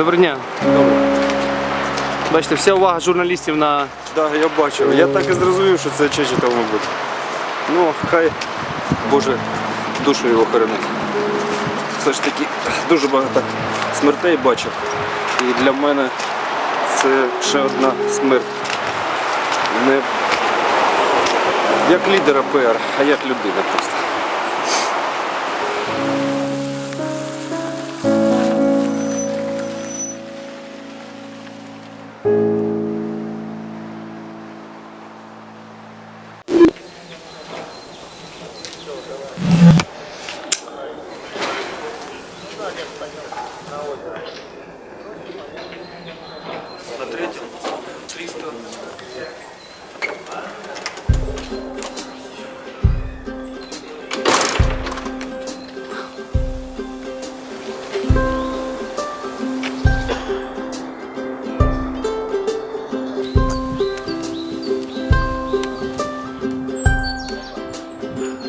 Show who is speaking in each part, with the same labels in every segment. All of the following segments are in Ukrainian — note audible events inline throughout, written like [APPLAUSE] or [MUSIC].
Speaker 1: Доброго дня. Бачите, вся увага журналістів на
Speaker 2: Так, я бачив. Я так і зрозумів, що це Чечетов, мабуть. Ну, хай Боже душу його хоронить. Все ж таки дуже багато смертей бачив. І для мене це ще одна смерть. Не як лідера ПР, а як людина просто. На третьем 300.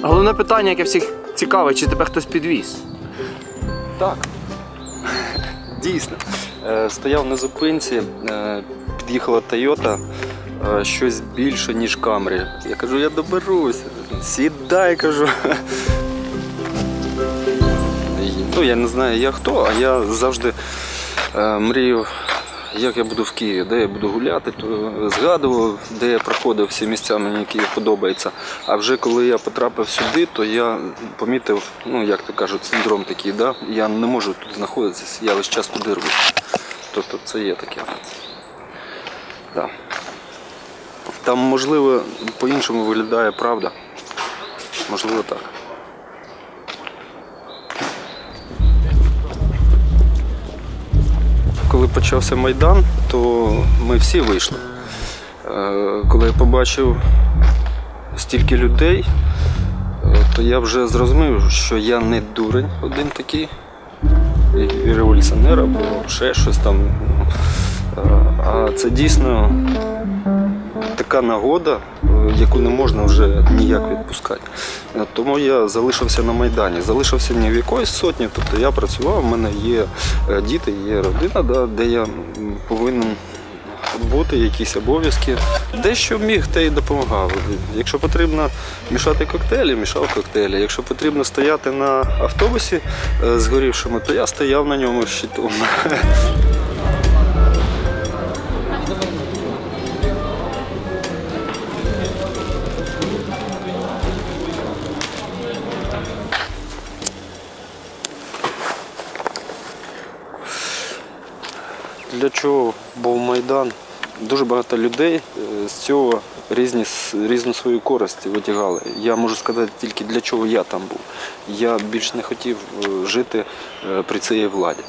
Speaker 1: головне питання, яке всіх цікавить, чи тебе хтось підвіз.
Speaker 2: Так. Дійсно. Е, Стояв на зупинці, е, під'їхала Тойота, е, щось більше, ніж Камрі. Я кажу, я доберуся. Сідай, кажу. Ну, я не знаю, я хто, а я завжди мрію, як я буду в Києві, де я буду гуляти, то згадував, де я проходив всі місця, мені Київ подобається. А вже коли я потрапив сюди, то я помітив, ну як то кажуть, синдром такий, да? я не можу тут знаходитися, я весь час туди рвусь. Тобто це є таке. Да. Там, можливо, по-іншому виглядає правда. Можливо, так. Коли почався Майдан, то ми всі вийшли. Е, Коли я побачив стільки людей, е, то я вже зрозумів, що я не дурень один такий, і- революціонер або ще щось там. Е, А це дійсно така нагода, е, яку не можна вже ніяк відпускати. Е, Тому я залишився на Майдані. Залишився не в якоїсь сотні, тобто я працював, у мене є е, діти, є родина, де я повинен бути, якісь обов'язки. Дещо міг, те й допомагав. Якщо потрібно мішати коктейлі, мішав коктейлі. Якщо потрібно стояти на автобусі згорівшими, то я стояв на ньому щитом. [LAUGHS] Для чого був Майдан? Дуже багато людей е, з цього різні, с- різну свою користь витягали. Я можу сказати тільки для чого я там був. Я більш не хотів е, жити е, при цій владі.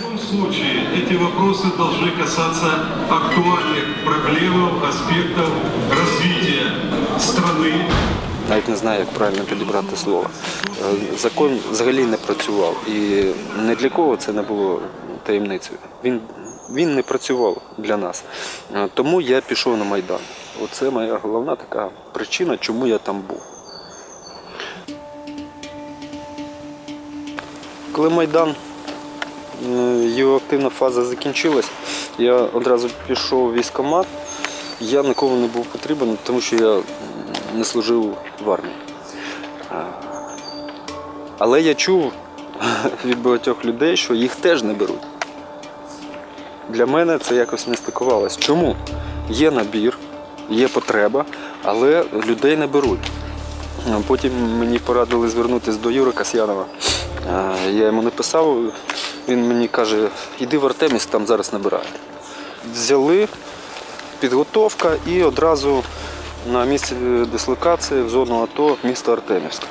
Speaker 3: В любом случае, эти вопросы должны касаться актуальных проблем, аспектов развития страны,
Speaker 2: Навіть не знаю, як правильно підібрати слово. Е, Закон взагалі не працював. І не для кого це не було таємницею. Він, він не працював для нас. Е, Тому я пішов на Майдан. Оце моя головна така причина, чому я там був. Коли Майдан, е, його активна фаза закінчилась, я одразу пішов в військкомат. Я нікому не був потрібен, тому що я не служив в армії. Але я чув [LAUGHS] від багатьох людей, що їх теж не беруть. Для мене це якось не стикувалось. Чому? Є набір, є потреба, але людей не беруть. Потім мені порадили звернутися до Юри Касьянова. Я йому написав, він мені каже, іди в Артеміс, там зараз набирають. Взяли, підготовка і одразу на місці дислокації в зону АТО місто Артемівськ.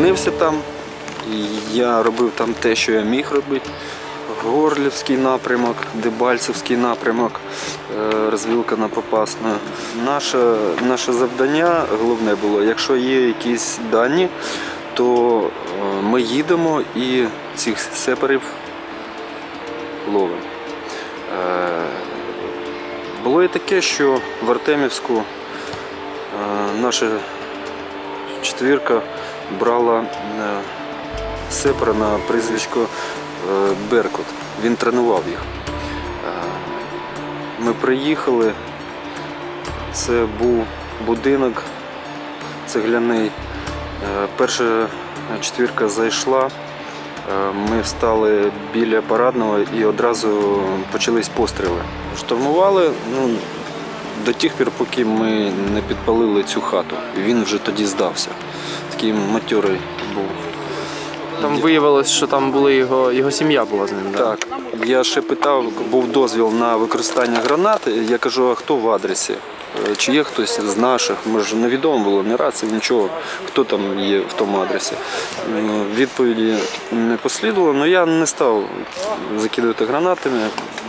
Speaker 2: Опинився там, я робив там те, що я міг робити. Горлівський напрямок, Дебальцевський напрямок, е, розвілка на Попасну. Наше, наше завдання головне було, якщо є якісь дані, то е, ми їдемо і цих сеперів ловимо. Е, Було і таке, що в Артемівську наша четвірка брала е, сепара на прізвисько е, Беркут. Він тренував їх. Е, Ми приїхали, це був будинок цегляний. Перша четвірка зайшла. Ми стали біля парадного і одразу почались постріли. Штурмували ну, до тих пір, поки ми не підпалили цю хату. Він вже тоді здався. Такий матьорий був.
Speaker 1: Там виявилось, що там були його, його сім'я була з ним. да?
Speaker 2: Так, я ще питав, був дозвіл на використання гранат. Я кажу, а хто в адресі? Е, Чи є хтось з наших? Може, невідомо було, не рації, нічого, хто там є в тому адресі. Е, Відповіді не послідувало, але я не став закидувати гранатами,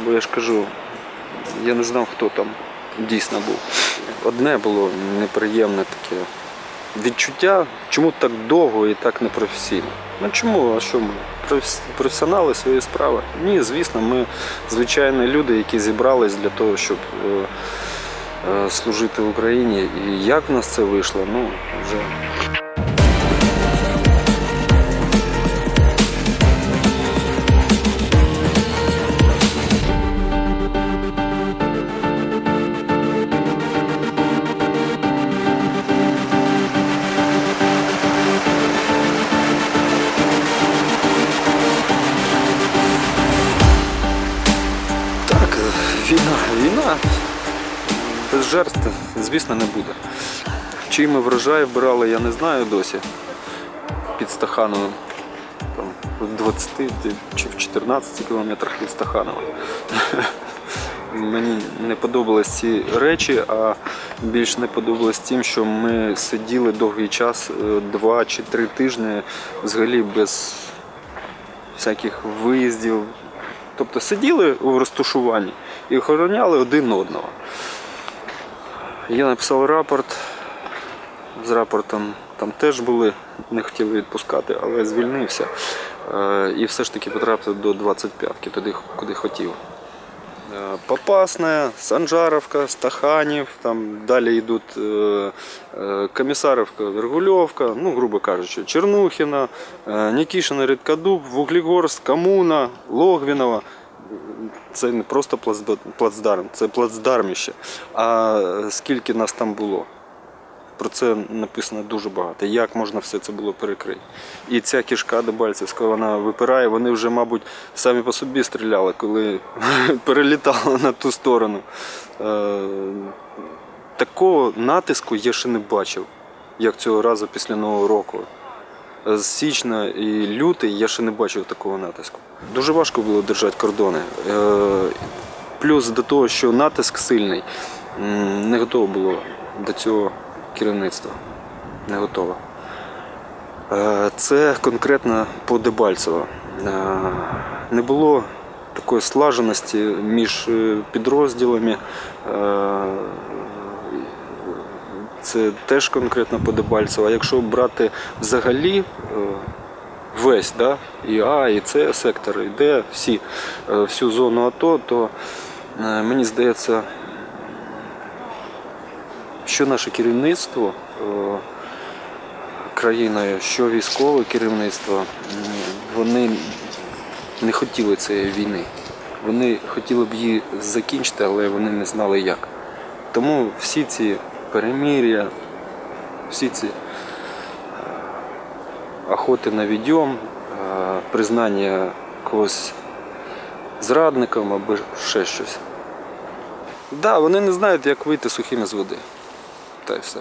Speaker 2: бо я ж кажу, я не знав, хто там дійсно був. Одне було неприємне таке відчуття, чому так довго і так непрофесійно. Ну чому? А що ми? Професіонали своєї справи? Ні, звісно, ми звичайні люди, які зібрались для того, щоб е, е, служити в Україні. І як в нас це вийшло, ну вже. Без жертв, звісно, не буде. Чий ми врожай вбирали, я не знаю досі. Під Стахановим. Там, в 20 чи в 14 кілометрах від Стаханова. Мені не подобались ці речі, а більш не подобалось тим, що ми сиділи довгий час, е, два чи три тижні, взагалі без всяких виїздів. Тобто сиділи у розташуванні і охороняли один одного. Я написав рапорт. З рапортом там теж були, не хотіли відпускати, але звільнився. Е, І все ж таки потрапив до 25-ки, туди, куди хотів. Е, Попасная, Санжаровка, Стаханів, там далі йдуть Комісарівка, е, Вергульовка, ну, грубо кажучи, Чернухіна, е, Нікішина, Рідкадуб, Вуглігорськ, Комуна, Логвінова. Це не просто плацдарм, це плацдарміще. А е, скільки нас там було? Про це написано дуже багато. Як можна все це було перекрити? І ця кішка Дебальцевська, вона випирає, вони вже, мабуть, самі по собі стріляли, коли [LAUGHS] перелітали на ту сторону. Е, Такого натиску я ще не бачив, як цього разу після Нового року. З січня і лютий я ще не бачив такого натиску. Дуже важко було держати кордони. Е, Плюс до того, що натиск сильний, не готово було до цього керівництво. Не готово. Е, Це конкретно по Дебальцево. Е, Не було такої слаженості між е, підрозділами. Е, Це теж конкретно по Дебальцево. А якщо брати взагалі весь, да, і А, і С сектор, і Д, всі, всю зону АТО, то мені здається, що наше керівництво е, країною, що військове керівництво, вони не хотіли цієї війни. Вони хотіли б її закінчити, але вони не знали як. Тому всі ці перемір'я, всі ці е, охоти на відьом, е, признання когось зрадником або ще щось. Так, да, вони не знають, як вийти сухими з води. Та й все.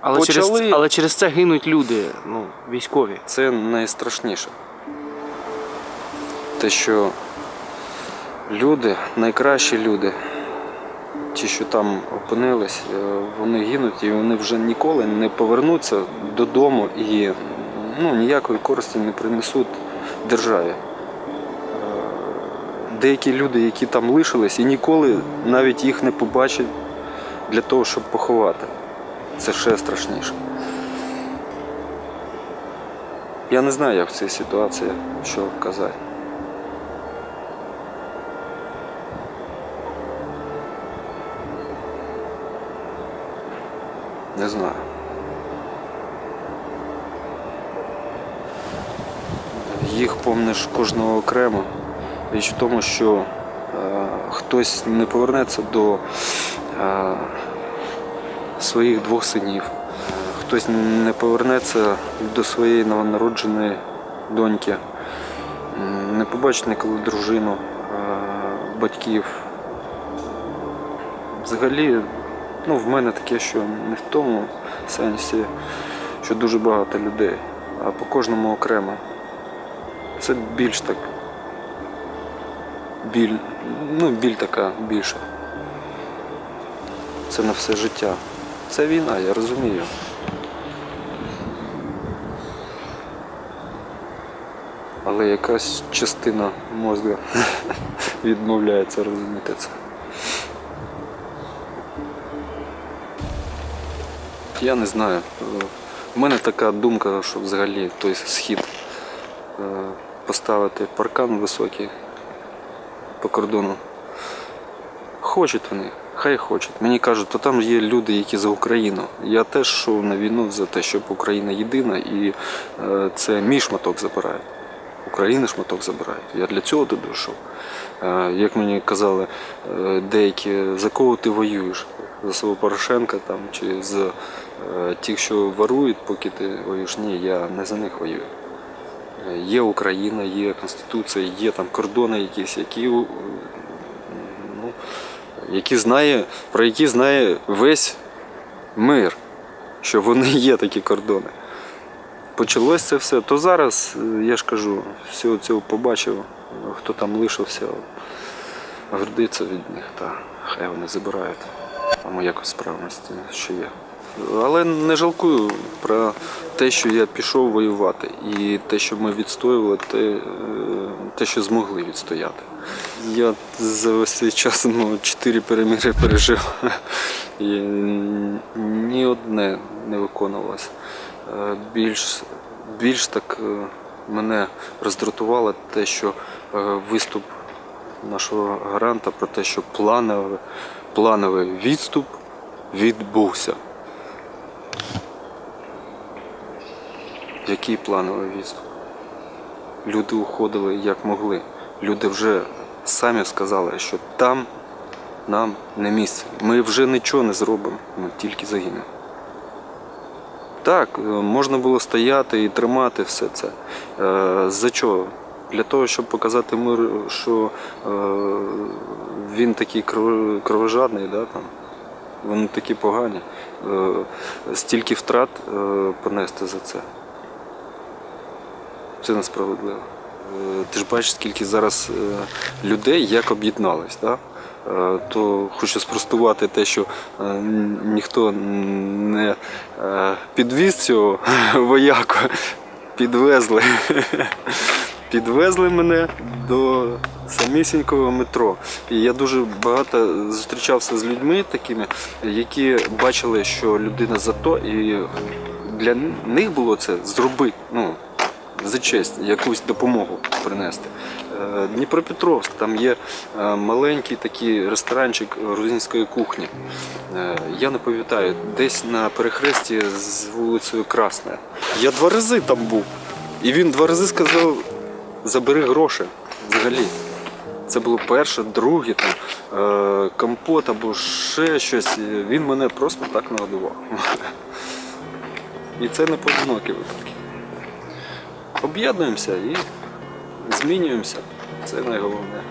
Speaker 1: Але,
Speaker 2: Почали-
Speaker 1: через, але через це гинуть люди, ну, військові.
Speaker 2: Це найстрашніше. Те, що люди, найкращі люди, ті, що там опинились, е, вони гинуть і вони вже ніколи не повернуться додому і ну, ніякої користі не принесуть державі. Е, Деякі люди, які там лишились, і ніколи навіть їх не побачать для того, щоб поховати. Це ще страшніше. Я не знаю, як в цій ситуації що казати. Не знаю. Їх помниш кожного окремо. Річ в тому, що е, хтось не повернеться до. Е, своїх двох синів, хтось не повернеться до своєї новонародженої доньки, не побачить ніколи дружину, батьків. Взагалі, ну, в мене таке, що не в тому сенсі, що дуже багато людей, а по кожному окремо. Це більш так. Біль, ну, біль така більша. Це на все життя. Це війна, я розумію. Але якась частина мозку [LAUGHS] відмовляється розуміти це. Я не знаю. У мене така думка, що взагалі той схід е, поставити паркан високий по кордону. Хочуть вони, хай хочуть. Мені кажуть, то там є люди, які за Україну. Я теж йшов на війну за те, щоб Україна єдина, і е, це мій шматок забирають. України шматок забирають. Я для цього туди йшов. Е, як мені казали е, деякі, за кого ти воюєш? За свого Порошенка там, чи за тих, що ворують, поки ти воюєш? Ні, я не за них воюю. Є Україна, є Конституція, є там кордони якісь, які, які знає, про які знає весь мир, що вони є такі кордони. Почалось це все, то зараз, е, я ж кажу, всього цього побачив, хто там лишився, гордиться від них, та хай вони забирають. Ми якось тим, що є. Але не жалкую про те, що я пішов воювати, і те, що ми відстоювали, те, е, те що змогли відстояти. Я за весь цей час ну, чотири переміри пережив. І ні одне не виконувалося. Е, Більш, більш так е, мене роздратувало те, що виступ нашого гаранта про те, що плановий, плановий відступ відбувся. Який плановий відступ? Люди уходили як могли. Люди вже самі сказали, що там нам не місце. Ми вже нічого не зробимо, ми тільки загинемо. Так, е, можна було стояти і тримати все це. Е, За чого? Для того, щоб показати миру, що е, він такий кров- кровожадний, да, там. вони такі погані. Стільки втрат понести за це. Це несправедливо. Е, Ти ж бачиш, скільки зараз е, людей як об'єднались. Да? Е, То хочу спростувати те, що ніхто не підвіз цього [LAUGHS] вояку, підвезли. [LAUGHS] Підвезли мене до самісінького метро. І я дуже багато зустрічався з людьми такими, які бачили, що людина за то, і для них було це зроби, ну, за честь, якусь допомогу принести. Е, Дніпропетровськ, там є е, маленький такий ресторанчик грузинської кухні. Е, Я не пам'ятаю, десь на перехресті з вулицею Красна. Я два рази там був. І він два рази сказав: забери гроші взагалі. Це було перше, друге, там, компот або ще щось. Він мене просто так нагодував. [LAUGHS] І це не поодинокі випадки. Об'єднуємося і змінюємося. Це найголовніше.